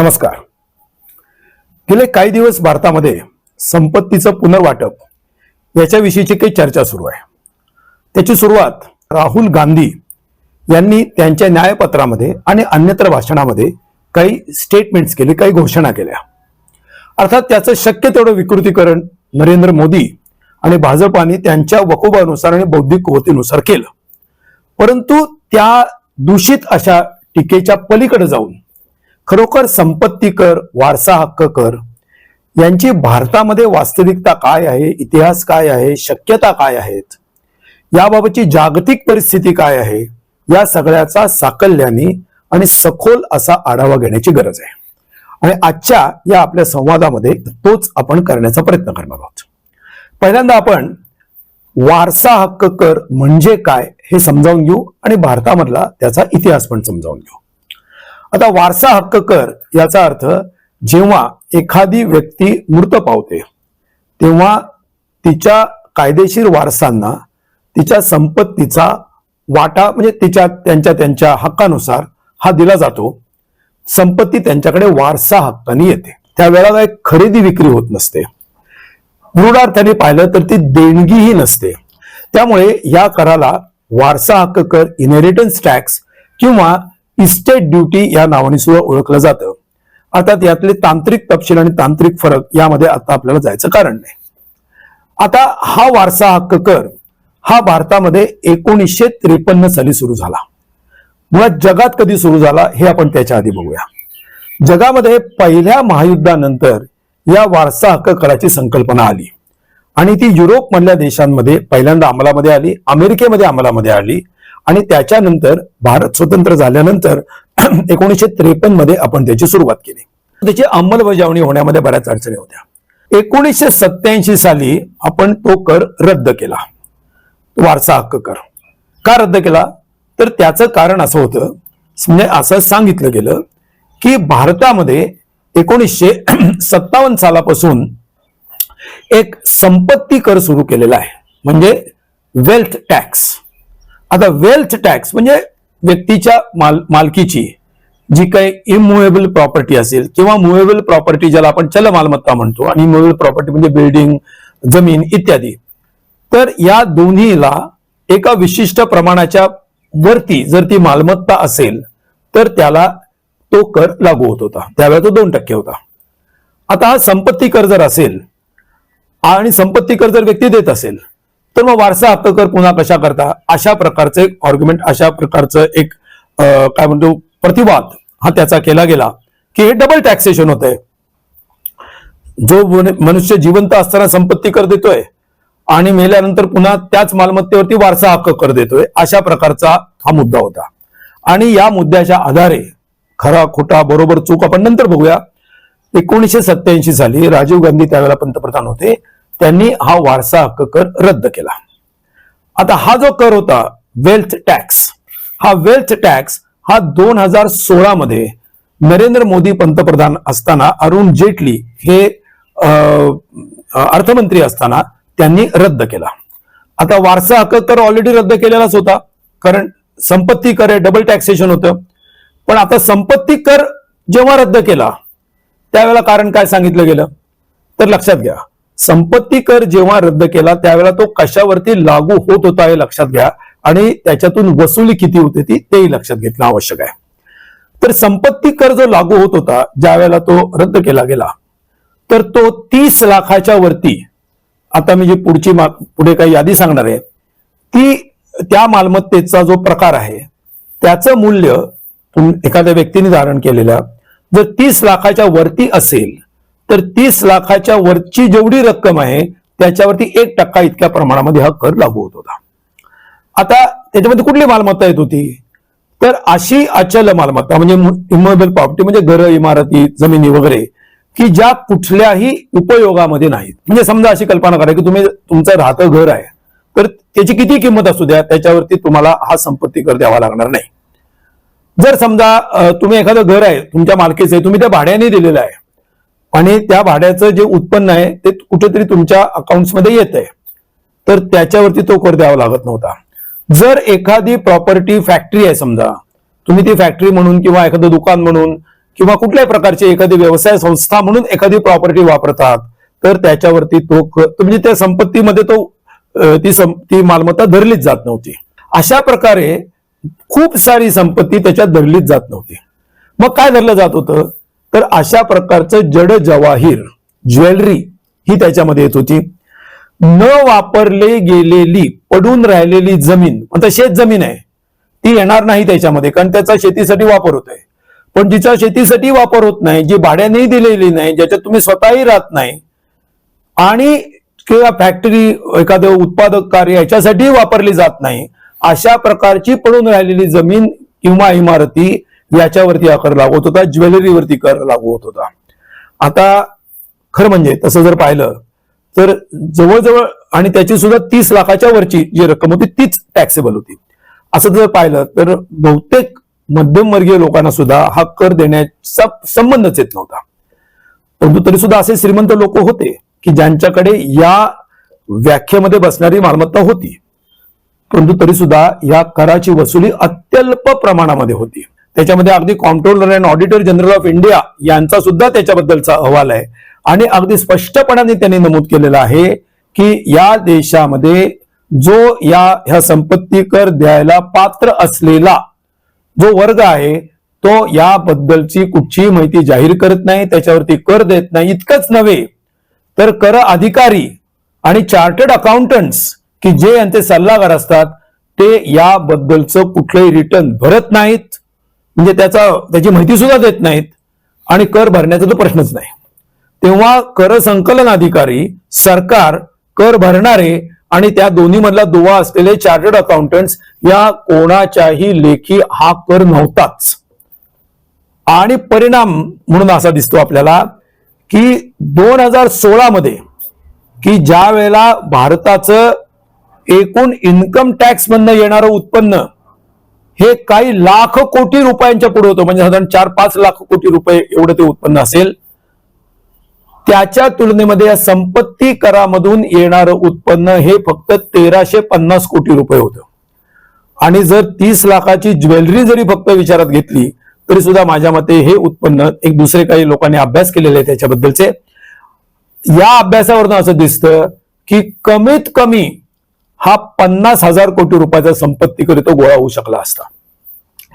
नमस्कार. गेले काही दिवस भारतामध्ये संपत्तीचं पुनर्वाटप याच्याविषयीची काही चर्चा सुरू आहे. त्याची सुरुवात राहुल गांधी यांनी त्यांच्या न्यायपत्रामध्ये आणि अन्यत्र भाषणामध्ये काही स्टेटमेंट्स केले काही घोषणा केल्या. अर्थात त्याचं शक्य तेवढं विकृतीकरण नरेंद्र मोदी आणि भाजपाने त्यांच्या वकोबानुसार आणि बौद्धिक कुवतीनुसार केलं. परंतु त्या दूषित अशा टीकेच्या पलीकडे जाऊन खरोखर संपत्ती कर वारसा हक्क कर. यांची भारतामध्ये वास्तविकता काय आहे इतिहास काय आहे शक्यता काय आहेत याबाबतची जागतिक परिस्थिती काय आहे या सगळ्याचा साकल्याने आणि सखोल असा आढावा घेण्याची गरज आहे. आणि आजच्या या आपल्या संवादामध्ये तोच आपण करण्याचा प्रयत्न करणार आहोत. पहिल्यांदा आपण वारसा हक्क कर म्हणजे काय हे समजावून घेऊ आणि भारतामधला त्याचा इतिहास पण समजावून घेऊ. आता वारसा हक्क कर याचा अर्थ जेव्हा एखादी व्यक्ती मृत पावते तेव्हा तिच्या कायदेशीर वारसांना तिच्या संपत्तीचा वाटा म्हणजे तिच्या त्यांच्या त्यांच्या हक्कानुसार हा दिला जातो. संपत्ती त्यांच्याकडे वारसा हक्काने येते. त्यावेळेला एक खरेदी विक्री होत नसते. रूढार्थाने पाहिलं तर ती देणगीही नसते. त्यामुळे या कराला वारसा हक्क कर इनहेरिटन्स टॅक्स किंवा इस्टेट ड्युटी या नावाने सुद्धा ओळखलं जातं. अर्थात यातले तांत्रिक तपशील आणि तांत्रिक फरक यामध्ये आता आपल्याला जायचं कारण नाही. आता हा वारसा हक्क कर. हा भारतामध्ये एकोणीसशे त्रेपन्न साली सुरू झाला. मुळात जगात कधी सुरू झाला हे आपण त्याच्या आधी बघूया. जगामध्ये पहिल्या महायुद्धानंतर या वारसा हक्क कराची संकल्पना आली. आणि ती युरोप मधल्या देशांमध्ये पहिल्यांदा अंमलामध्ये आली अमेरिकेमध्ये अंमलामध्ये आली आणि त्याच्यानंतर भारत स्वतंत्र झाल्यानंतर एकोणीसशे त्रेपन्नमध्ये आपण त्याची सुरुवात केली. त्याची अंमलबजावणी होण्यामध्ये बऱ्याच अडचणी होत्या. एकोणीसशे सत्याऐंशी साली आपण तो कर रद्द केला. वारसा हक्क कर. का रद्द केला? तर त्याचं कारण असं होतं म्हणजे असं सांगितलं गेलं की भारतामध्ये एकोणीसशे सत्तावन्न सालापासून एक संपत्ती कर सुरू केलेला आहे. म्हणजे वेल्थ टॅक्स आता वेल्थ टॅक्स म्हणजे व्यक्तीच्या माल मालकीची जी काही इमुवेबल प्रॉपर्टी असेल किंवा मुवेबल प्रॉपर्टी ज्याला आपण चल मालमत्ता म्हणतो आणि इमुवेबल प्रॉपर्टी म्हणजे बिल्डिंग जमीन इत्यादी. तर या दोन्हीला एका विशिष्ट प्रमाणाच्या वरती जर ती मालमत्ता असेल तर त्याला तो कर लागू होत होता. त्यावेळेला तो दोन टक्के होता. आता हा संपत्ती कर जर असेल आणि संपत्ती कर जर व्यक्ती देत असेल तर मग वारसा हक्क कर पुन्हा कशा करता? अशा प्रकारचं एक ऑर्ग्युमेंट अशा प्रकारचं एक काय म्हणतो प्रतिवाद हा त्याचा केला गेला की हे डबल टॅक्सेशन होत आहे जो मनुष्य जिवंत असताना संपत्ती कर देतोय आणि मेल्यानंतर पुन्हा त्याच मालमत्तेवरती वारसा हक्क कर देतोय अशा प्रकारचा हा मुद्दा होता. आणि या मुद्द्याच्या आधारे खरा खोटा बरोबर चूक आपण नंतर बघूया. एकोणीशे सत्याऐंशी साली राजीव गांधी त्यावेळेला पंतप्रधान होते. त्यांनी हा वारसा हक्क कर रद्द केला. आता हा जो कर होता वेल्थ टॅक्स हा वेल्थ टॅक्स हा दोन हजार सोळा मध्ये नरेंद्र मोदी पंतप्रधान असताना अरुण जेटली हे अं, अर्थमंत्री असताना त्यांनी रद्द केला. आता वारसा हक्क कर ऑलरेडी रद्द केलेलाच होता कारण संपत्ती कर आहे डबल टॅक्सेशन होतं. पण आता संपत्ती कर जेव्हा रद्द केला त्यावेळेला कारण काय सांगितलं गेलं? तर लक्षात घ्या. संपत्ती कर जेव्हा रद्द केला त्यावेळेला तो कशावरती लागू होत होता हे लक्षात घ्या. आणि त्याच्यातून वसुली किती होती ती तेही लक्षात घेतलं आवश्यक आहे. तर संपत्ती कर जो लागू होत होता ज्या वेळेला तो रद्द केला गेला तर तो तीस लाखाच्या वरती आता मी जी पुढची पुढे काही यादी सांगणार आहे ती त्या मालमत्तेचा जो प्रकार आहे त्याचं मूल्य एखाद्या व्यक्तीने धारण केलेल्या जर तीस लाखाच्या वरती असेल तर तीस लाखाच्या वरची जेवढी रक्कम आहे त्याच्यावरती एक टक्का इतक्या प्रमाणामध्ये हा कर लागू होत होता. आता त्याच्यामध्ये कुठली मालमत्ता येत होती? तर अशी अचल मालमत्ता म्हणजे इमोबल प्रॉपर्टी म्हणजे घरं इमारती जमिनी वगैरे की ज्या कुठल्याही उपयोगामध्ये नाहीत. म्हणजे समजा अशी कल्पना करा की तुम्ही तुमचं राहतं घर आहे तर त्याची किती किंमत असू द्या त्याच्यावरती तुम्हाला हा संपत्ती कर द्यावा लागणार नाही. जर समजा तुम्ही एखादं घर आहे तुमच्या मालकीचं आहे तुम्ही त्या भाड्याने दिलेलं आहे आणि त्या भाड्याचं जे उत्पन्न आहे ते कुठेतरी तुमच्या अकाउंट्समध्ये येत आहे तर त्याच्यावरती तो कर द्यावा लागत नव्हता. जर एखादी प्रॉपर्टी फॅक्टरी आहे समजा तुम्ही ती फॅक्टरी म्हणून किंवा एखादं दुकान म्हणून किंवा कुठल्याही प्रकारची एखादी व्यवसाय संस्था म्हणून एखादी प्रॉपर्टी वापरतात तर त्याच्यावरती तो म्हणजे त्या संपत्तीमध्ये तो ती सं- ती मालमत्ता धरलीच जात नव्हती. अशा प्रकारे खूप सारी संपत्ती त्याच्यात धरलीच जात नव्हती. मग काय धरलं जात होतं? तर अशा प्रकारचं जड जवाहीर ज्वेलरी ही त्याच्यामध्ये येत होती. न वापरले गेलेली पडून राहिलेली जमीन आता शेत जमीन आहे ती येणार नाही त्याच्यामध्ये कारण त्याचा शेतीसाठी वापर होत आहे पण जिचा शेतीसाठी वापर होत नाही जी भाड्यानेही दिलेली नाही ज्याच्यात तुम्ही स्वतःही राहत नाही आणि किंवा फॅक्टरी एखादं उत्पादक कार्य याच्यासाठी वापरली जात नाही अशा प्रकारची पडून राहिलेली जमीन किंवा इमारती याच्यावरती आकार लागू होत होता ज्वेलरीवरती कर लागू होत होता. आता खरं म्हणजे तसं जर पाहिलं तर जवळजवळ आणि त्याची सुद्धा तीस लाखाच्या वरची जी रक्कम होती तीच टॅक्सेबल होती. असं जर पाहिलं तर बहुतेक मध्यमवर्गीय लोकांना सुद्धा हा कर देण्याचा संबंधच येत नव्हता. परंतु तरी सुद्धा असे श्रीमंत लोक होते की ज्यांच्याकडे या व्याख्येमध्ये बसणारी मालमत्ता होती. परंतु तरी सुद्धा या कराची वसुली अत्यल्प प्रमाणामध्ये होती. त्याच्यामध्ये अगदी comptroller and auditor general of India यांचा सुद्धा त्याच्याबद्दलचा अहवाल आहे. आणि अगदी स्पष्टपणाने त्यांनी नमूद केलेलं आहे की या देशामध्ये जो या ह्या संपत्ती कर द्यायला पात्र असलेला जो वर्ग आहे तो याबद्दलची कुठचीही माहिती जाहीर करत नाही त्याच्यावरती कर देत नाही इतकंच नव्हे. तर कर अधिकारी आणि चार्टर्ड अकाउंटंट्स की जे यांचे सल्लागार असतात ते याबद्दलचं कुठलंही रिटर्न भरत नाहीत. म्हणजे त्याचा त्याची माहिती सुद्धा देत नाहीत आणि कर भरण्याचा तो प्रश्नच नाही. तेव्हा कर संकलन अधिकारी सरकार कर भरणारे आणि त्या दोन्ही मधला दुवा असलेले चार्टर्ड अकाउंटंट्स या कोणाच्याही लेखी हा कर नव्हताच. आणि परिणाम म्हणून असा दिसतो आपल्याला की दोन हजार सोळा मध्ये की ज्या वेळेला भारताचं एकूण इन्कम टॅक्स मधनं येणारं उत्पन्न हे काही लाख कोटी रुपयांच्या पुढे होतं. म्हणजे साधारण चार पाच लाख कोटी रुपये एवढं ते उत्पन्न असेल. त्याच्या तुलनेमध्ये या संपत्ती करामधून येणारं उत्पन्न हे फक्त तेराशे पन्नास कोटी रुपये होतं. आणि जर तीस लाखाची ज्वेलरी जरी फक्त विचारात घेतली तरी सुद्धा माझ्या मते हे उत्पन्न एक दुसरे काही लोकांनी अभ्यास केलेले आहे त्याच्याबद्दलचे. या अभ्यासावरून असं दिसतं की कमीत कमी हा पन्नास हजार कोटी रुपयाचा संपत्ती कर तो गोळा होऊ शकला असता.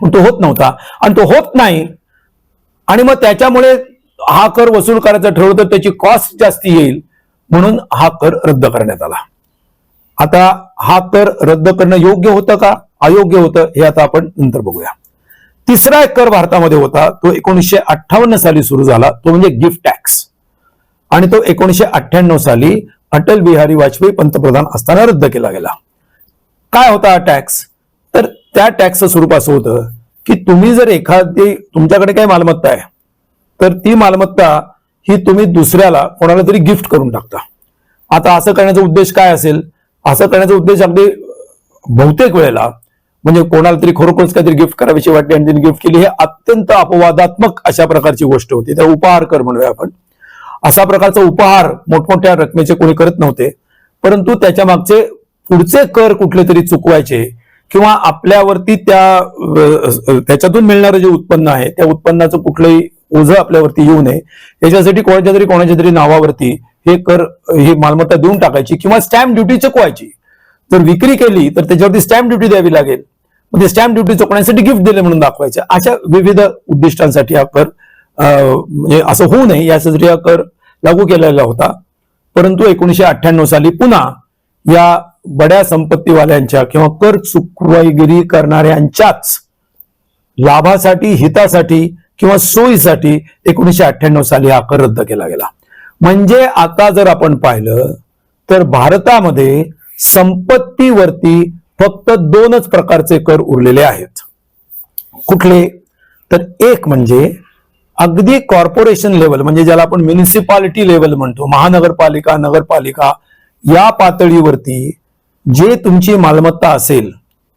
पण तो होत नव्हता. आणि तो होत नाही. आणि मग त्याच्यामुळे हा कर वसूल करायचा ठरवलं तर त्याची कॉस्ट जास्ती येईल. म्हणून हा कर रद्द करण्यात आला. आता हा कर रद्द करणं योग्य होतं का? अयोग्य होतं हे आता आपण नंतर बघूया. तिसरा एक कर भारतामध्ये होता. तो एकोणीसशे अठ्ठावन्न साली सुरू झाला. तो म्हणजे गिफ्ट टॅक्स आणि तो एकोणीसशे अठ्ठ्याण्णव साली अटल बिहारी वाजपेयी पंतप्रधान असताना रद्द केला गेला. काय होता हा टॅक्स? तर त्या टॅक्सचं स्वरूप असं होतं की तुम्ही जर एखादी तुमच्याकडे काही मालमत्ता आहे तर ती मालमत्ता ही तुम्ही दुसऱ्याला कोणाला तरी गिफ्ट करून टाकता. आता असं करण्याचा उद्देश काय असेल? असं करण्याचा उद्देश अगदी बहुतेक वेळेला म्हणजे कोणाला तरी खरोखरच काहीतरी गिफ्ट करावीशी वाटली आणि त्यांनी गिफ्ट केली हे अत्यंत अपवादात्मक अशा प्रकारची गोष्ट होती. त्या उपहार कर म्हणूया आपण. असा प्रकारचा उपहार मोठमोठ्या रकमेचे कोणी करत नव्हते. परंतु त्याच्या मागचे पुढचे कर कुठले तरी चुकवायचे किंवा आपल्यावरती त्या त्याच्यातून मिळणारं जे उत्पन्न आहे त्या उत्पन्नाचं कुठलंही ओझं आपल्यावरती येऊ नये. याच्यासाठी कोणाच्या तरी कोणाच्या तरी नावावरती हे कर ही मालमत्ता देऊन टाकायची किंवा स्टॅम्प ड्युटी चुकवायची. जर विक्री केली तर त्याच्यावरती स्टॅम्प ड्युटी द्यावी लागेल. म्हणजे स्टॅम्प ड्युटी चुकण्यासाठी गिफ्ट दिले म्हणून दाखवायचे. अशा विविध उद्दिष्टांसाठी हा कर म्हणजे असं होऊ नये यासाठी हा कर लागू केलेला होता. परंतु एकोणीशे अठ्ठ्याण्णव साली पुन्हा या बड्या संपत्तीवाल्यांच्या किंवा कर चुकवाईगिरी करणाऱ्यांच्याच लाभासाठी हितासाठी किंवा सोयीसाठी एकोणीशे अठ्ठ्याण्णव साली हा कर रद्द केला गेला. म्हणजे आता जर आपण पाहिलं तर भारतामध्ये संपत्तीवरती फक्त दोनच प्रकारचे कर उरलेले आहेत. कुठले? तर एक म्हणजे अगदी कॉर्पोरेशन लेवल म्हणजे ज्याला आपण म्युनिसिपालिटी लेवल म्हणतो महानगरपालिका नगरपालिका या पातळीवरती जे तुमची मालमत्ता असेल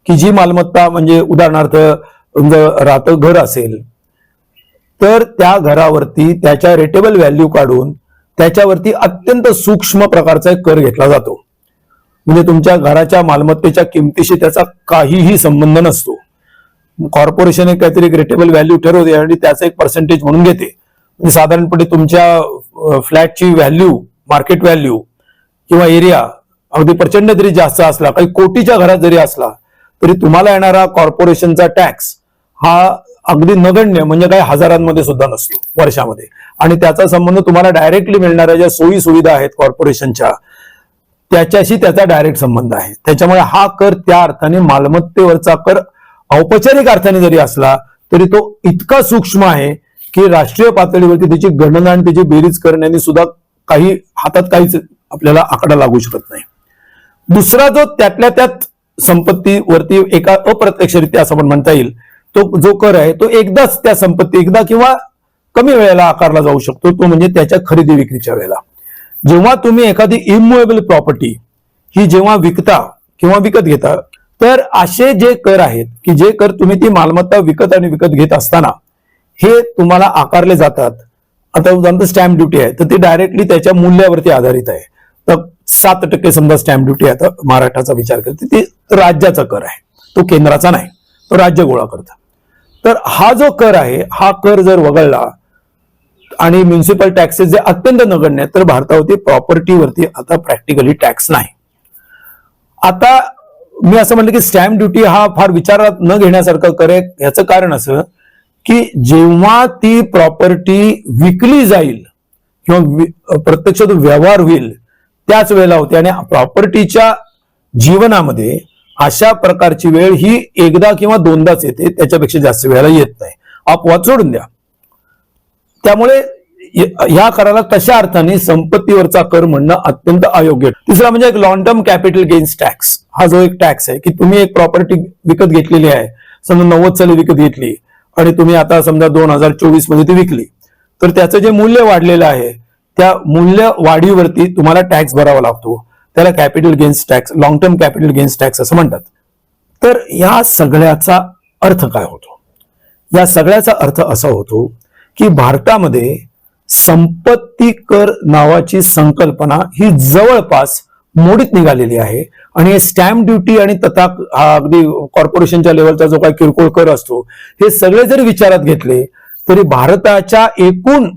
की जी मालमत्ता म्हणजे उदाहरणार्थ तुमचं राहतं घर असेल तर त्या घरावरती त्याच्या रेटेबल व्हॅल्यू काढून त्याच्यावरती अत्यंत सूक्ष्म प्रकारचा एक कर घेतला जातो. म्हणजे तुमच्या घराच्या मालमत्तेच्या किमतीशी त्याचा काहीही संबंध नसतो. कॉर्पोरेशन एक काहीतरी ग्रेटेबल व्हॅल्यू ठरवते आणि त्याचं एक पर्सेंटेज म्हणून घेते. म्हणजे साधारणपणे तुमच्या फ्लॅटची व्हॅल्यू मार्केट व्हॅल्यू किंवा एरिया अगदी प्रचंड जरी जास्त असला काही कोटीच्या घरात जरी असला तरी तुम्हाला येणारा कॉर्पोरेशनचा टॅक्स हा अगदी नगण्य म्हणजे काही हजारांमध्ये सुद्धा नसतो वर्षामध्ये. आणि त्याचा संबंध तुम्हाला डायरेक्टली मिळणाऱ्या ज्या सोयी सुविधा आहेत कॉर्पोरेशनच्या त्याच्याशी त्याचा डायरेक्ट संबंध आहे. त्याच्यामुळे हा कर त्या अर्थाने मालमत्तेवरचा कर औपचारिक अर्थाने जरी असला तरी तो इतका सूक्ष्म आहे की राष्ट्रीय पातळीवरती त्याची गणना आणि त्याची बेरीज करण्याने सुद्धा काही हातात काहीच आपल्याला आकडा लागू शकत नाही. दुसरा जो त्यातल्या त्यात संपत्तीवरती एका अप्रत्यक्षरित्या असं पण म्हणता येईल तो जो कर आहे तो एकदाच त्या संपत्ती एकदा किंवा कमी वेळेला आकारला जाऊ शकतो तो म्हणजे त्याच्या खरेदी विक्रीच्या वेळेला. जेव्हा तुम्ही एखादी इमुएबल प्रॉपर्टी ही जेव्हा विकता किंवा विकत घेता तर असे जे कर आहेत की जे कर तुम्ही ती मालमत्ता विकत आणि विकत घेत असताना हे तुम्हाला आकारले जातात. आता उदाहरणार्थ स्टॅम्प ड्युटी आहे तर ती डायरेक्टली त्याच्या मूल्यावरती आधारित आहे. तर सात टक्के समजा स्टॅम्प ड्युटी आता महाराष्ट्राचा विचार करते ती राज्याचा कर आहे. तो केंद्राचा नाही तो राज्य गोळा करतं. तर हा जो कर आहे हा कर जर वगळला आणि म्युन्सिपल टॅक्सेस जे अत्यंत नगण्य आहेत तर भारतावरती प्रॉपर्टीवरती आता प्रॅक्टिकली टॅक्स नाही. आता मी असं म्हणलं की स्टॅम्प ड्युटी हा फार विचारात न घेण्यासारखं कर याचं कारण असं की जेव्हा ती प्रॉपर्टी विकली जाईल किंवा प्रत्यक्ष तो व्यवहार होईल त्याच वेळेला होते. आणि प्रॉपर्टीच्या जीवनामध्ये अशा प्रकारची वेळ ही एकदा किंवा दोनदाच येते त्याच्यापेक्षा जास्त वेळेला येत नाही. अपवाद सोडून द्या. त्यामुळे या ह्या कराला तशा अर्थाने संपत्तीवरचा कर म्हणणं अत्यंत अयोग्य. तिसरा म्हणजे एक long term capital gains tax हा जो एक टॅक्स आहे की तुम्ही एक प्रॉपर्टी विकत घेतलेली आहे. समजा नव्वद साली विकत घेतली आणि तुम्ही आता समजा दोन हजार चोवीसमध्ये ती विकली. तर त्याचं जे मूल्य वाढलेलं आहे त्या मूल्य वाढीवरती तुम्हाला टॅक्स भरावा लागतो. त्याला capital gains tax long term capital gains tax असं म्हणतात. तर या सगळ्याचा अर्थ काय होतो? या सगळ्याचा अर्थ असा होतो की भारतामध्ये संपत्ती कर नावाची संकल्पना ही जवळपास मोडीत निघालेली आहे. आणि हे स्टॅम्प ड्युटी आणि तथा हा अगदी कॉर्पोरेशनच्या लेवलचा जो काही किरकोळ कर असतो हे सगळे जर विचारात घेतले तरी भारताच्या एकूण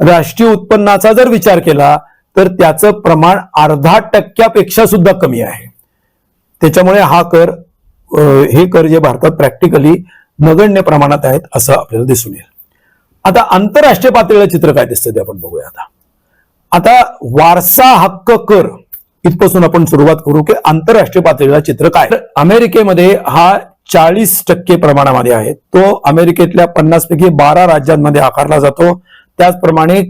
राष्ट्रीय उत्पन्नाचा जर विचार केला तर त्याचं प्रमाण अर्धा टक्क्यापेक्षा सुद्धा कमी आहे. त्याच्यामुळे हा कर हे कर जे भारतात प्रॅक्टिकली नगण्य प्रमाणात आहेत असं आपल्याला दिसून येईल. आता आंतरराष्ट्रीय पातळीला चित्र काय दिसतं ते आपण बघूया आता. आता वारसा हक्क कर इथपासून आपण सुरुवात करू की आंतरराष्ट्रीय पातळीला चित्र काय. अमेरिकेमध्ये हा चाळीस टक्के प्रमाणामध्ये आहे. तो अमेरिकेतल्या पन्नास पैकी बारा राज्यांमध्ये आकारला जातो. त्याचप्रमाणे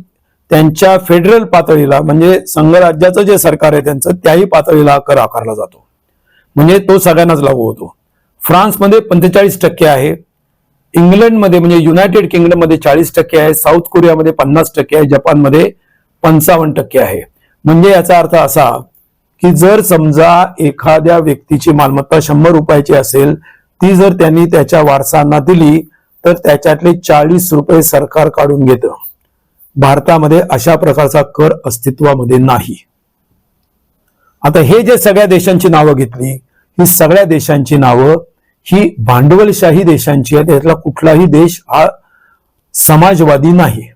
त्यांच्या फेडरल पातळीला म्हणजे संघराज्याचं जे सरकार आहे त्यांचं त्याही पातळीला कर आकारला जातो. म्हणजे तो सगळ्यांनाच लागू होतो. फ्रान्समध्ये पंचेचाळीस टक्के आहे. इंग्लंडमध्ये म्हणजे युनायटेड किंगडममध्ये चाळीस टक्के आहे साऊथ कोरियामध्ये पन्नास टक्के आहे जपानमध्ये पंचावन्न टक्के आहे. म्हणजे याचा अर्थ असा की जर समजा एखाद्या व्यक्तीची मालमत्ता शंभर रुपयाची असेल ती जर त्यांनी त्याच्या वारसांना दिली तर त्याच्यातले चाळीस रुपये सरकार काढून घेतं. भारतामध्ये अशा प्रकारचा कर अस्तित्वामध्ये नाही. आता हे जे सगळ्या देशांची नावं घेतली ही सगळ्या देशांची नावं ही भांडवलशाही देशांची आहे त्यातला कुठलाही देश हा समाजवादी नाही.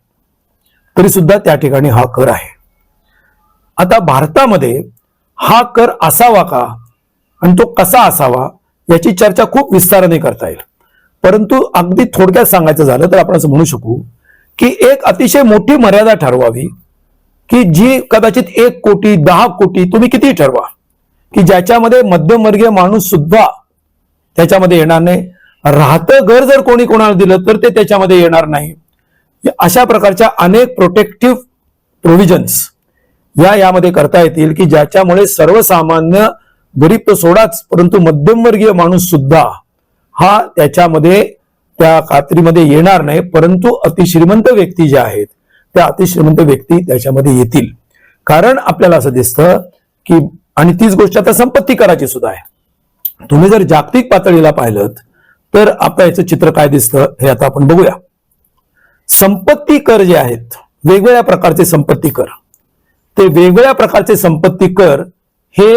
तरी सुद्धा त्या ठिकाणी हा कर आहे. आता भारतामध्ये हा कर असावा का आणि तो कसा असावा याची चर्चा खूप विस्ताराने करता येईल. परंतु अगदी थोडक्यात सांगायचं झालं तर आपण असं म्हणू शकू की एक अतिशय मोठी मर्यादा ठरवावी की जी कदाचित एक कोटी दहा कोटी तुम्ही किती ठरवा की ज्याच्यामध्ये मध्यमवर्गीय माणूस सुद्धा त्याच्यामध्ये येणार नाही. राहतं घर जर कोणी कोणाला दिलं तर ते त्याच्यामध्ये येणार नाही. अशा प्रकारच्या अनेक प्रोटेक्टिव्ह प्रोव्हिजन्स या यामध्ये करता येतील की ज्याच्यामुळे सर्वसामान्य गरीब तो सोडाच परंतु मध्यमवर्गीय माणूस सुद्धा हा त्याच्यामध्ये त्या खात्रीमध्ये येणार नाही. परंतु अतिश्रीमंत व्यक्ती ज्या आहेत त्या अतिश्रीमंत व्यक्ती त्याच्यामध्ये येतील. कारण आपल्याला असं दिसतं की आणि तीच गोष्ट आता संपत्ती कराची सुद्धा आहे. तुम्ही जर जागतिक पातळीला पाहिलं तर आता याचं चित्र काय दिसतं हे आता आपण बघूया. संपत्ती कर जे आहेत वेगवेगळ्या प्रकारचे संपत्ती कर. ते वेगवेगळ्या प्रकारचे संपत्ती कर हे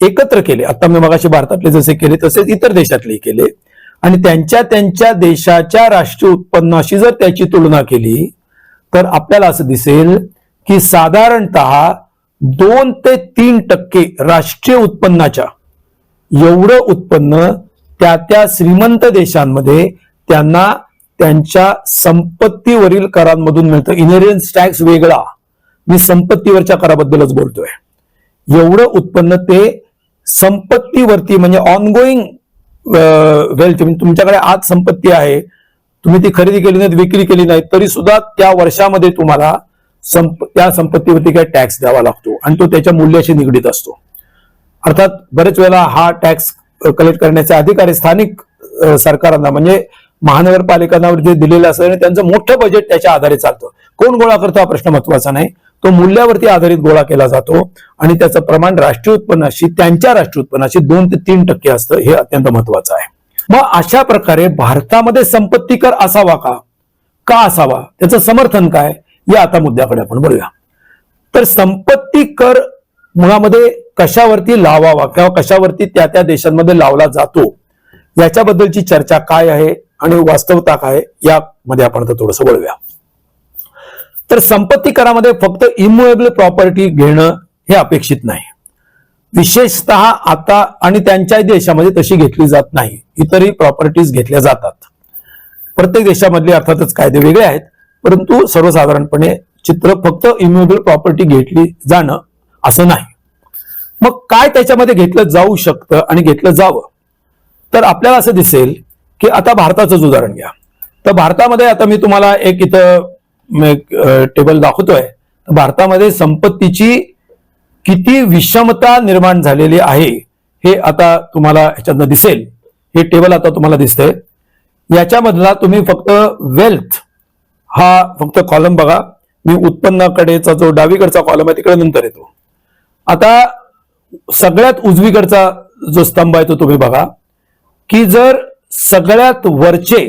एकत्र केले. आता मी मगाशी भारतातले जसे केले तसेच इतर देशातले केले. आणि त्यांच्या त्यांच्या देशाच्या राष्ट्रीय उत्पन्नाशी जर त्याची तुलना केली तर आपल्याला असं दिसेल की साधारणत दोन ते तीन टक्के राष्ट्रीय उत्पन्नाच्या एवढं उत्पन्न त्या त्या श्रीमंत देशांमध्ये त्यांना त्यांच्या संपत्तीवरील करांमधून मिळतं. इनहेरियन्स टॅक्स वेगळा. मी संपत्तीवरच्या कराबद्दलच बोलतोय. एवढं उत्पन्न ते संपत्तीवरती म्हणजे ऑनगोईंग वेल्थ म्हणजे तुमच्याकडे आज संपत्ती आहे. तुम्ही ती खरेदी केली नाही विक्री केली नाही तरी सुद्धा त्या वर्षामध्ये तुम्हाला संप त्या संपत्तीवरती काही टॅक्स द्यावा लागतो. आणि तो त्याच्या मूल्याशी निगडीत असतो. अर्थात बरेच वेळेला हा टॅक्स कलेक्ट करण्याचे अधिकार स्थानिक सरकारांना म्हणजे महानगरपालिकांना जे दिलेलं असतं आणि त्यांचं मोठं बजेट त्याच्या आधारे चालतं. कोण गोळा करतो हा प्रश्न महत्त्वाचा नाही. तो मूल्यावरती आधारित गोळा केला जातो आणि त्याचं प्रमाण राष्ट्रीय उत्पन्नाशी त्यांच्या राष्ट्रीय उत्पन्नाशी दोन ते तीन टक्के असतं हे अत्यंत महत्वाचं आहे. मग अशा प्रकारे भारतामध्ये संपत्ती कर असावा का? का असावा? त्याचं समर्थन काय? या आता मुद्द्याकडे आपण बोलूया तर संपत्ती कर मुळामध्ये कशावरती लावावा किंवा कशावरती त्या त्या देशांमध्ये लावला जातो याच्याबद्दलची चर्चा काय आहे आणि वास्तवता काय यामध्ये आपण आता थोडस वळूया. तर संपत्ती करामध्ये फक्त इमुएबल प्रॉपर्टी घेणं हे अपेक्षित नाही. विशेषतः आता आणि त्यांच्या देशामध्ये तशी घेतली जात नाही. इतरही प्रॉपर्टीज घेतल्या जातात. प्रत्येक देशामधले अर्थातच कायदे वेगळे आहेत परंतु सर्वसाधारणपणे चित्र फक्त इम्युएबल प्रॉपर्टी घेतली जाणं असं नाही. मग काय त्याच्यामध्ये घेतलं जाऊ शकतं आणि घेतलं जावं? तर आपल्याला असं दिसेल की आता भारताचंच उदाहरण घ्या. तर भारतामध्ये आता मी तुम्हाला एक इथं टेबल दाखवतोय. भारतामध्ये संपत्तीची किती विषमता निर्माण झालेली आहे हे आता तुम्हाला ह्याच्यातनं दिसेल. हे टेबल आता तुम्हाला दिसतंय. याच्यामधला तुम्ही फक्त वेल्थ हा फक्त कॉलम बघा. मी उत्पन्नाकडेचा जो डावीकडचा कॉलम आहे तिकडे नंतर येतो. आता सगळ्यात उजवीकडचा जो स्तंभ आहे तो तुम्ही बघा की जर सगळ्यात वरचे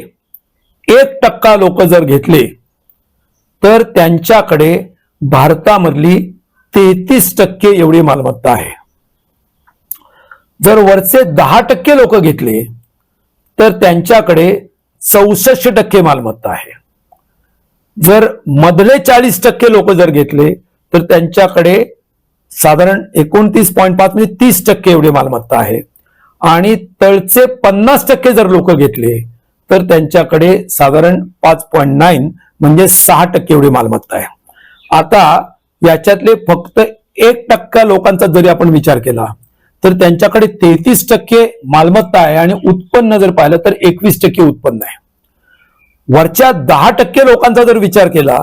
एक टक्का लोक जर घेतले तर त्यांच्याकडे भारतामधली तेहतीस टक्के एवढी मालमत्ता आहे. जर वरचे दहा टक्के लोक घेतले तर त्यांच्याकडे चौसष्ट टक्के मालमत्ता आहे. जर मधले चाळीस टक्के लोक जर घेतले तर त्यांच्याकडे साधारण एकोणतीस पॉईंट पाच म्हणजे तीस टक्के एवढी मालमत्ता आहे. आणि तळचे पन्नास टक्के जर लोक घेतले तर त्यांच्याकडे साधारण पाच पॉईंट नाईन म्हणजे सहा टक्के एवढी मालमत्ता आहे. आता याच्यातले फक्त एक टक्का लोकांचा जरी आपण विचार केला तर त्यांच्याकडे तेहतीस टक्के मालमत्ता आहे आणि उत्पन्न जर पाहिलं तर एकवीस टक्के उत्पन्न आहे. वरच्या दहा टक्के लोकांचा जर विचार केला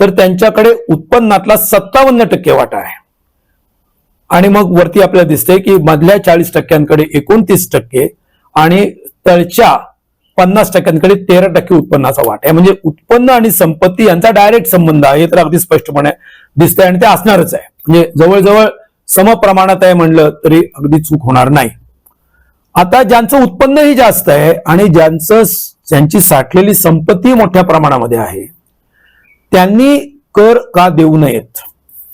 तर त्यांच्याकडे उत्पन्नातला सत्तावन्न टक्के वाटा आहे. आणि मग वरती आपल्याला दिसतंय की मधल्या चाळीस टक्क्यांकडे एकोणतीस टक्के आणि तळच्या पन्नास टक्क्यांकडे तेरा टक्के उत्पन्नाचा वाट आहे. म्हणजे उत्पन्न आणि संपत्ती यांचा डायरेक्ट संबंध आहे हे तर अगदी स्पष्टपणे दिसतंय आणि ते असणारच आहे. म्हणजे जवळजवळ समप्रमाणात आहे म्हणलं तरी अगदी चूक होणार नाही. आता ज्यांचं उत्पन्नही जास्त आहे आणि ज्यांचं ज्यांची साठलेली संपत्ती मोठ्या प्रमाणामध्ये आहे त्यांनी कर का देऊ नयेत?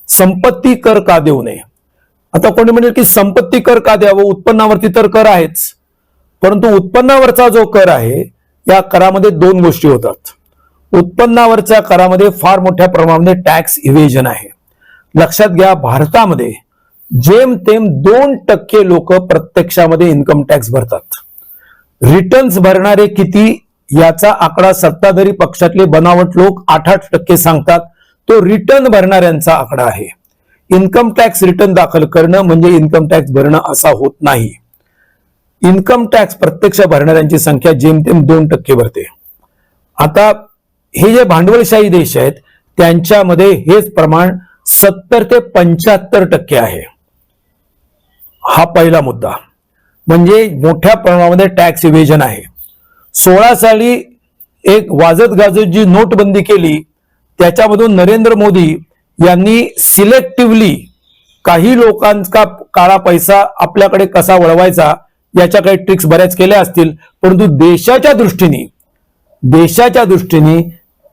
संपत्ती कर का देऊ नये? आता कोणी म्हणेल की संपत्ती कर का द्यावं? उत्पन्नावरती तर कर आहेच. परंतु उत्पन्नावरचा जो कर आहे या करामध्ये दोन गोष्टी होतात. उत्पन्नावरच्या करामध्ये फार मोठ्या प्रमाणामध्ये टॅक्स इव्हेजन आहे. लक्षात घ्या भारतामध्ये जेमतेम दोन टक्के लोक प्रत्यक्षामध्ये इन्कम टॅक्स भरतात. रिटर्न्स भरणारे किती याचा आकडा सत्ताधारी पक्षातले बनावट लोक आठ आठ टक्के सांगतात. तो रिटर्न भरणाऱ्यांचा आकडा आहे. इन्कम टॅक्स रिटर्न दाखल करणं म्हणजे इन्कम टॅक्स भरणं असा होत नाही. इन्कम टॅक्स प्रत्यक्ष भरणाऱ्यांची संख्या जेमतेम दोन टक्के भरते. आता हे जे भांडवलशाही देश आहेत त्यांच्यामध्ये हेच प्रमाण सत्तर ते पंच्याहत्तर टक्के आहे. हा पहिला मुद्दा. म्हणजे मोठ्या प्रमाणामध्ये टॅक्स इव्हेजन आहे. सोळा साली एक वाजत गाजत जी नोटबंदी केली त्याच्यामधून नरेंद्र मोदी यांनी सिलेक्टिव्हली काही लोकांचा काळा पैसा आपल्याकडे कसा वळवायचा याच्या काही ट्रिक्स बऱ्याच केल्या असतील. परंतु देशाच्या दृष्टीने देशाच्या दृष्टीने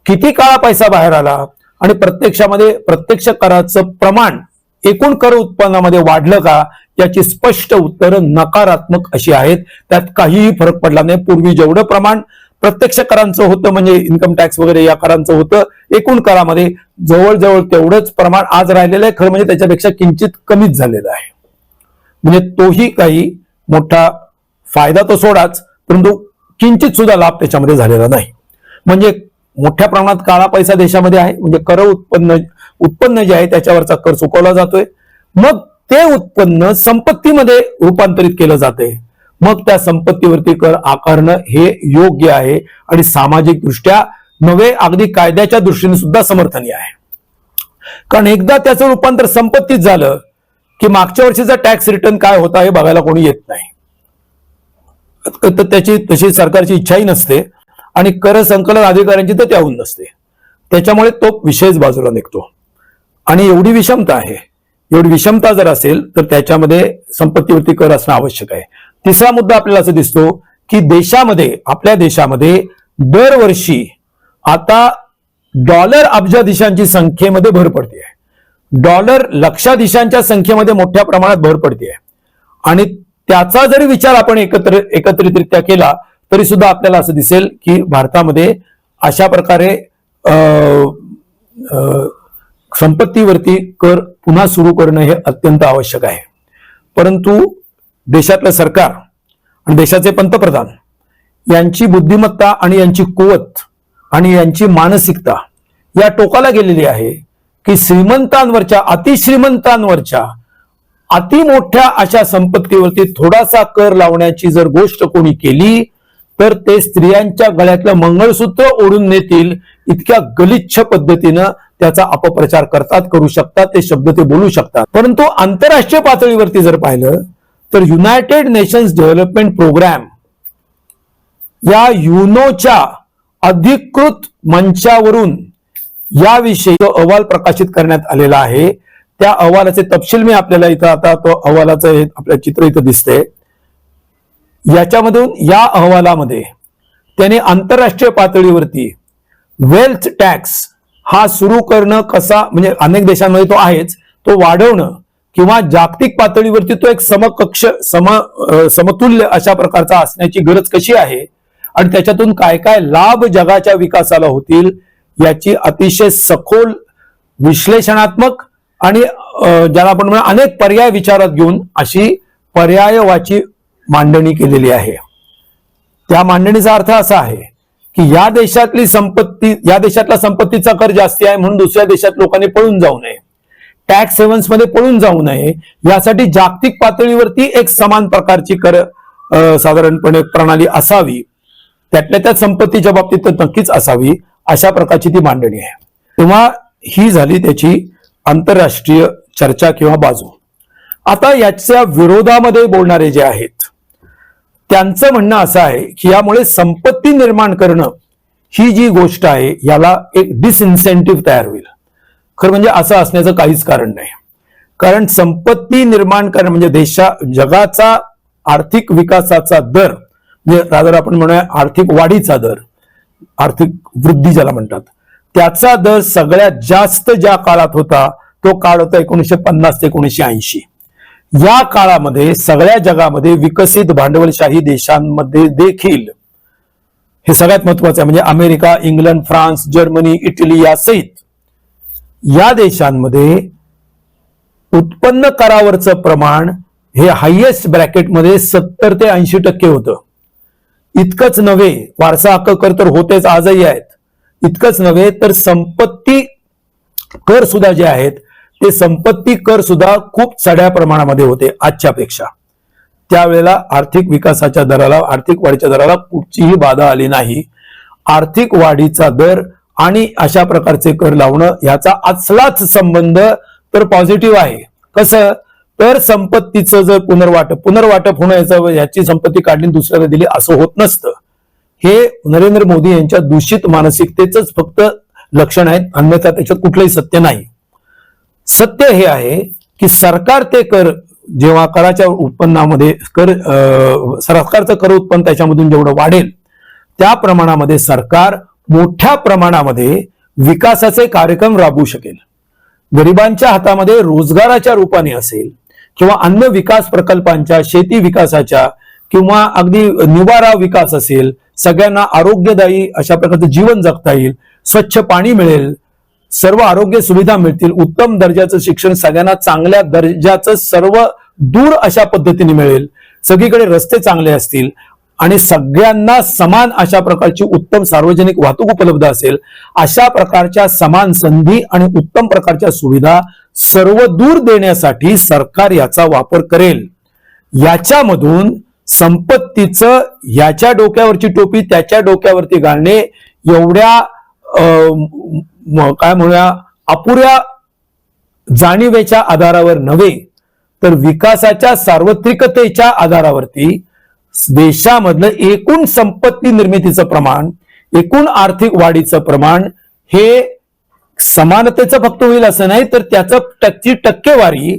किती काळा पैसा बाहेर आला आणि प्रत्यक्षामध्ये प्रत्यक्ष कराचं प्रमाण एकूण कर उत्पन्नामध्ये वाढलं का याची स्पष्ट उत्तरं नकारात्मक अशी आहेत. त्यात काहीही फरक पडला नाही. पूर्वी जेवढं प्रमाण प्रत्यक्ष करांचं होतं म्हणजे इन्कम टॅक्स वगैरे या करांचं होतं. एकूण करामध्ये जवळजवळ तेवढंच प्रमाण आज राहिलेलं आहे. खरं म्हणजे त्याच्यापेक्षा किंचित कमीच झालेलं आहे. म्हणजे तोही काही मोठा फायदा तो सोडाच परंतु किंचित सुद्धा लाभ त्याच्यामध्ये झालेला नाही. म्हणजे मोठ्या प्रमाणात काळा पैसा देशामध्ये आहे. म्हणजे कर उत्पन्न उत्पन्न जे आहे त्याच्यावरचा कर चुकवला जातोय. मग ते उत्पन्न संपत्तीमध्ये रूपांतरित केलं जाते मग त्या संपत्तीवरती कर आकारणं हे योग्य आहे आणि सामाजिक दृष्ट्या नवे अगदी कायद्याच्या दृष्टीने सुद्धा समर्थनीय आहे. कारण एकदा त्याचं रूपांतर संपत्तीत झालं की मागच्या वर्षीचा टॅक्स रिटर्न काय होता हे बघायला कोणी येत नाही. तर त्याची तशी सरकारची इच्छाही नसते आणि कर संकलन अधिकाऱ्यांची तर त्याहून नसते. त्याच्यामुळे तो विषयच बाजूला निघतो. आणि एवढी विषमता आहे. एवढी विषमता जर असेल तर त्याच्यामध्ये संपत्तीवरती कर असणं आवश्यक आहे. तिसरा मुद्दा आपल्याला असं दिसतो की देशामध्ये आपल्या देशामध्ये दरवर्षी आता डॉलर अब्जाधीशांची संख्येमध्ये भर पडते आहे डॉलर लक्षाधीशांच्या संख्येमध्ये मोठ्या प्रमाणात भर पडते आहे आणि त्याचा जरी विचार आपण एकत्र एकत्रितरित्या केला तरी सुद्धा आपल्याला असं दिसेल की भारतामध्ये अशा प्रकारे अं, अं, संपत्तीवरती कर पुन्हा सुरू करणं हे अत्यंत आवश्यक आहे. परंतु देशातलं सरकार आणि देशाचे पंतप्रधान यांची बुद्धिमत्ता आणि यांची कुवत आणि यांची मानसिकता या टोकाला गेलेली आहे की श्रीमंतांवरच्या अतिश्रीमंतांवरच्या अति मोठ्या अशा संपत्तीवरती थोडासा कर लावण्याची जर गोष्ट कोणी केली तर ते स्त्रियांच्या गळ्यातलं मंगळसूत्र ओढून नेतील इतक्या गलिच्छ पद्धतीनं त्याचा अपप्रचार करतात करू शकतात ते शब्द ते बोलू शकतात. परंतु आंतरराष्ट्रीय पातळीवरती जर पाहिलं तर युनायटेड नेशन्स डेव्हलपमेंट प्रोग्राम या युनोच्या अधिकृत मंचावरून याविषयी जो अहवाल प्रकाशित करण्यात आलेला आहे. त्या अहवालाचे तपशील मी आपल्याला इथं आता तो अहवालाचं हे आपल्या चित्र इथं दिसतंय याच्यामधून या अहवालामध्ये त्याने आंतरराष्ट्रीय पातळीवरती वेल्थ टॅक्स हा सुरू करणं कसा म्हणजे अनेक देशांमध्ये तो आहेच तो वाढवणं किंवा जागतिक पातळीवरती तो एक समकक्ष सम अं, समतुल्य अशा प्रकारचा असण्याची गरज कशी आहे? आणि त्याच्यातून काय काय लाभ जगाच्या विकासाला होतील याची अतिशय सखोल विश्लेषणात्मक आणि ज्याला आपण म्हणू अनेक पर्याय विचारात घेऊन अशी पर्यायवाची मांडणी केलेली आहे. त्या मांडणीचा अर्थ असा आहे की या देशातली संपत्ती या देशातला संपत्तीचा कर जास्ती आहे म्हणून दुसऱ्या देशात लोकांनी पळून जाऊ नये. टॅक्स सेव्हन्समध्ये पळून जाऊ नये यासाठी जागतिक पातळीवरती एक समान प्रकारची कर साधारणपणे प्रणाली असावी. त्यातल्या त्यात संपत्तीच्या बाबतीत तर नक्कीच असावी अशा प्रकारची ती मांडणी आहे. तेव्हा ही झाली त्याची आंतरराष्ट्रीय चर्चा किंवा बाजू. आता याच्या विरोधामध्ये बोलणारे जे आहेत त्यांचं म्हणणं असं आहे की यामुळे संपत्ती निर्माण करणं ही जी गोष्ट आहे याला एक डिसइन्सेंटिव्ह तयार होईल. खरं म्हणजे असं असण्याचं काहीच कारण नाही. कारण संपत्ती निर्माण करणं म्हणजे देशा जगाचा आर्थिक विकासाचा दर म्हणजे रादर आपण म्हणूया आर्थिक वाढीचा दर आर्थिक वृद्धी ज्याला म्हणतात त्याचा दर सगळ्यात जास्त ज्या काळात होता तो काळ होता एकोणीसशे पन्नास ते एकोणीसशे ऐंशी. या काळामध्ये सगळ्या जगामध्ये विकसित भांडवलशाही देशांमध्ये देखील हे सगळ्यात महत्वाचं आहे. म्हणजे America England France Germany Italy यासहित या देशांमध्ये उत्पन्न करावरचं प्रमाण हे हायेस्ट ब्रॅकेटमध्ये सत्तर ते ऐंशी टक्के होतं. इतकंच नव्हे वारसा हक्क कर तर होतेच आजही आहेत. इतकंच नव्हे तर संपत्ती कर सुद्धा जे आहेत ते संपत्ती कर सुद्धा खूप चढ्या प्रमाणामध्ये होते आजच्यापेक्षा. त्यावेळेला आर्थिक विकासाच्या दराला आर्थिक वाढीच्या दराला कुठचीही बाधा आली नाही. आर्थिक वाढीचा दर आणि अशा प्रकारचे कर लावणं याचा असलाच संबंध तर पॉझिटिव्ह आहे. कसं? तर संपत्तीचं जर पुनर्वाटप पुनर्वाटप होणं याचं याची संपत्ती काढली दुसऱ्याला दिली असं होत नसतं. हे नरेंद्र मोदी यांच्या दूषित मानसिकतेच फक्त लक्षण आहे अन्यथा त्याच्यात कुठलंही सत्य नाही. सत्य हे आहे की सरकार ते कर जेव्हा कराच्या उत्पन्नामध्ये कर अं, सरकारचं कर उत्पन्न त्याच्यामधून जेवढं वाढेल त्या प्रमाणामध्ये सरकार मोठ्या प्रमाणामध्ये विकासाचे कार्यक्रम राबवू शकेल. गरिबांच्या हातामध्ये रोजगाराच्या रूपाने असेल किंवा अन्य विकास प्रकल्पांच्या शेती विकासाच्या किंवा अगदी निवारा विकास असेल सगळ्यांना आरोग्यदायी अशा प्रकारचं जीवन जगता येईल स्वच्छ पाणी मिळेल सर्व आरोग्य सुविधा मिळतील उत्तम दर्जाचं शिक्षण सगळ्यांना चांगल्या दर्जाचं सर्व दूर अशा पद्धतीने मिळेल. सगळीकडे रस्ते चांगले असतील आणि सगळ्यांना समान अशा प्रकारची उत्तम सार्वजनिक वाहतूक उपलब्ध असेल अशा प्रकारच्या समान संधी आणि उत्तम प्रकारच्या सुविधा सर्व दूर देण्यासाठी सरकार याचा वापर करेल. याच्यामधून संपत्तीचं याच्या डोक्यावरची टोपी त्याच्या डोक्यावरती घालणे एवढ्या काय म्हणूया अपुऱ्या जाणीवेच्या आधारावर नव्हे तर विकासाच्या सार्वत्रिकतेच्या आधारावरती देशामधलं एकूण संपत्ती निर्मितीचं प्रमाण एकूण आर्थिक वाढीचं प्रमाण हे समानतेचं फक्त होईल असं नाही तर त्याचं टक्की टक्केवारी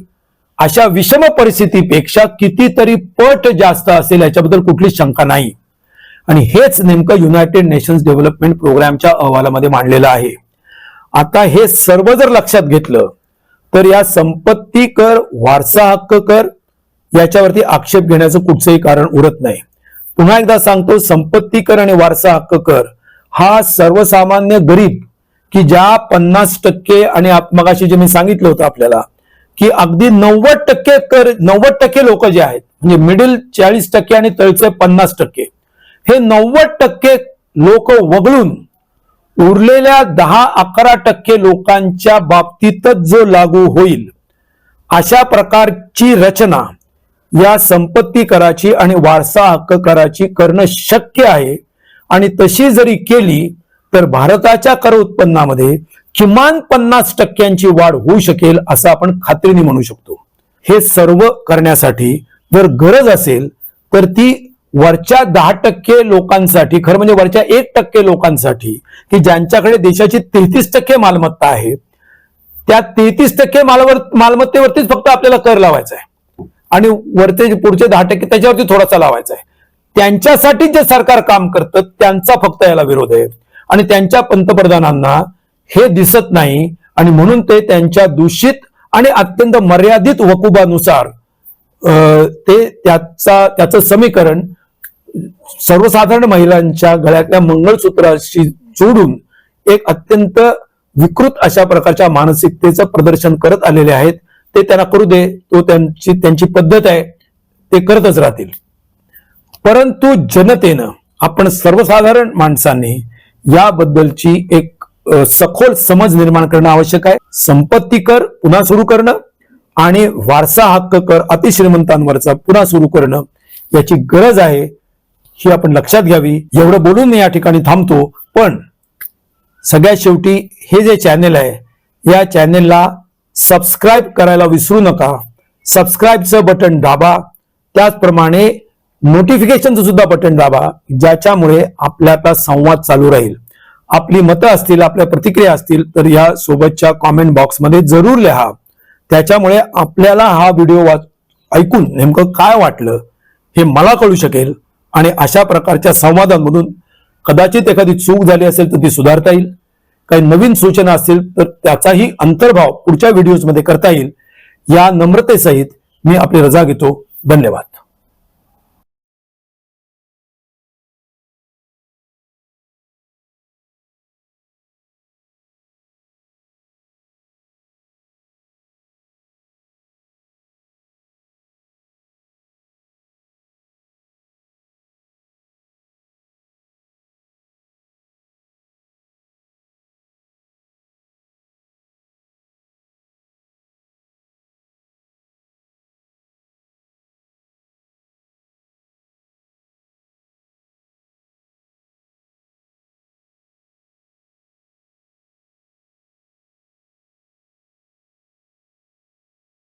अशा विषम परिस्थितीपेक्षा कितीतरी पट जास्त असेल याच्याबद्दल कुठलीच शंका नाही. आणि हेच नेमकं युनायटेड नेशन्स डेव्हलपमेंट प्रोग्रामच्या अहवालामध्ये मांडलेलं आहे. आता हे सर्व जर लक्षात घेतलं तर या संपत्ती कर वारसा हक्क कर याच्यावरती आक्षेप घेण्याचं कुठचंही कारण उरत नाही. पुन्हा एकदा सांगतो संपत्ती कर आणि वारसा हक्क कर. हा सर्वसामान्य गरीब की ज्या पन्नास टक्के आणि मगाशी जे मी सांगितलं होतं आपल्याला की अगदी नव्वद टक्के कर नव्वद टक्के लोक जे आहेत म्हणजे मिडिल चाळीस टक्के आणि तळचे पन्नास टक्के हे नव्वद टक्के लोक वगळून उरलेल्या दहा अकरा टक्के लोकांच्या बाबतीतच जो लागू होईल अशा प्रकारची रचना या संपत्ती कराची आणि वारसा हक्क कराची करणं शक्य आहे. आणि तशी जरी केली तर भारताच्या कर उत्पन्नामध्ये किमान पन्नास टक्क्यांची वाढ होऊ शकेल असं आपण खात्रीने म्हणू शकतो. हे सर्व करण्यासाठी जर गरज असेल तर ती वरच्या दहा टक्के लोकांसाठी खरं म्हणजे वरच्या एक टक्के लोकांसाठी की ज्यांच्याकडे देशाची तेहतीस टक्के मालमत्ता आहे त्या तेहतीस टक्के मालवर मालमत्तेवरतीच फक्त आपल्याला कर लावायचा आहे. आणि वरचे पुढचे दहा टक्के त्याच्यावरती थोडासा लावायचा आहे. त्यांच्यासाठी जे सरकार काम करतं त्यांचा फक्त याला विरोध आहे. आणि त्यांच्या पंतप्रधानांना हे दिसत नाही. आणि म्हणून ते त्यांच्या दूषित आणि अत्यंत मर्यादित वकुबानुसार अं, ते त्याचा त्याचं समीकरण सर्वसाधारण महिलांच्या गळ्यातल्या मंगळसूत्राशी जोडून एक अत्यंत विकृत अशा प्रकारच्या मानसिकतेचं प्रदर्शन करत आलेले आहेत. ते त्यांना करू दे तो त्यांची त्यांची पद्धत आहे ते करतच राहतील. परंतु जनतेनं आपण सर्वसाधारण माणसांनी याबद्दलची एक सखोल समज निर्माण करणं आवश्यक आहे. संपत्ती कर पुन्हा सुरू करणं आणि वारसा हक्क कर अतिश्रीमंतांवरचा पुन्हा सुरू करणं याची गरज आहे ही आपण लक्षात घ्यावी. एवढं बोलून या ठिकाणी थांबतो पण सगळ्यात शेवटी हे जे चॅनेल आहे या चॅनेलला सबस्क्राईब करायला विसरू नका. सबस्क्राईबचं बटन दाबा. त्याचप्रमाणे नोटिफिकेशनचं सुद्धा बटन दाबा ज्याच्यामुळे आपल्याला संवाद चालू राहील. आपली मतं असतील आपल्या प्रतिक्रिया असतील तर या सोबतच्या कॉमेंट बॉक्समध्ये जरूर लिहा. त्याच्यामुळे आपल्याला हा व्हिडिओ वाच ऐकून नेमकं काय वाटलं हे मला कळू शकेल आणि अशा प्रकारच्या संवादांमधून कदाचित एखादी चूक झाली असेल तर ती सुधारता येईल. काही नवीन सूचना असतील तर त्याचाही अंतर्भाव पुढच्या व्हिडिओजमध्ये करता येईल. या नम्रतेसहित मी आपली रजा घेतो. धन्यवाद.